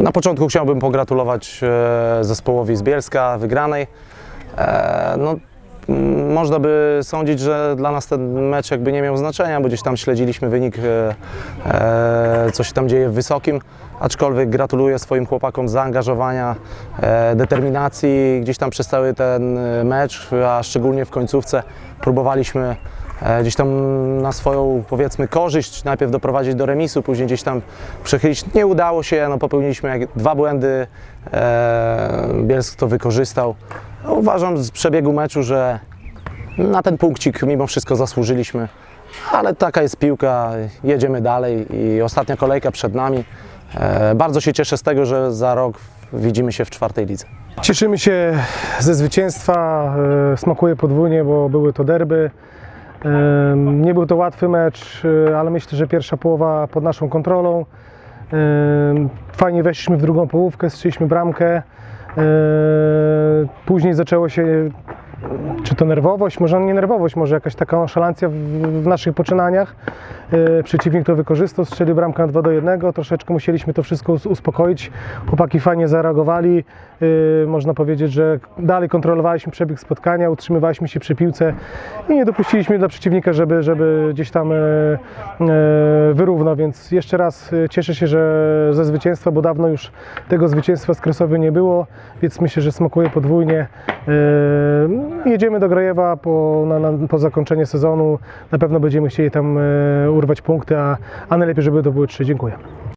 Na początku chciałbym pogratulować e, zespołowi z Bielska wygranej. E, No, można by sądzić, że dla nas ten mecz jakby nie miał znaczenia, bo gdzieś tam śledziliśmy wynik, e, e, co się tam dzieje w Wysokim, aczkolwiek gratuluję swoim chłopakom zaangażowania, e, determinacji gdzieś tam przez cały ten e, mecz, a szczególnie w końcówce próbowaliśmy e, gdzieś tam na swoją powiedzmy korzyść, najpierw doprowadzić do remisu, później gdzieś tam przechylić. Nie udało się, no popełniliśmy dwa błędy, e, Bielsk to wykorzystał. No, uważam z przebiegu meczu, że na ten punkcik mimo wszystko zasłużyliśmy, ale taka jest piłka, jedziemy dalej i ostatnia kolejka przed nami. E, bardzo się cieszę z tego, że za rok widzimy się w czwartej lidze. Cieszymy się ze zwycięstwa. e, Smakuje podwójnie, bo były to derby. E, Nie był to łatwy mecz, ale myślę, że pierwsza połowa pod naszą kontrolą. Fajnie weszliśmy w drugą połówkę, strzeliśmy bramkę. E, Później zaczęło się czy to nerwowość, może nie nerwowość, może jakaś taka nonszalancja w, w naszych poczynaniach. E, Przeciwnik to wykorzystał, strzelił bramkę na 2 do 1. Troszeczkę musieliśmy to wszystko us- uspokoić. Chłopaki fajnie zareagowali. E, Można powiedzieć, że dalej kontrolowaliśmy przebieg spotkania, utrzymywaliśmy się przy piłce i nie dopuściliśmy dla przeciwnika, żeby, żeby gdzieś tam e, wyrównał. Więc jeszcze raz cieszę się, że ze zwycięstwa, bo dawno już tego zwycięstwa z Kresowy nie było, więc myślę, że smakuje podwójnie. E, Jedziemy do Grajewa po, na, na, po zakończeniu sezonu. Na pewno będziemy chcieli tam e, urwać punkty, a, a najlepiej, żeby to były trzy. Dziękuję.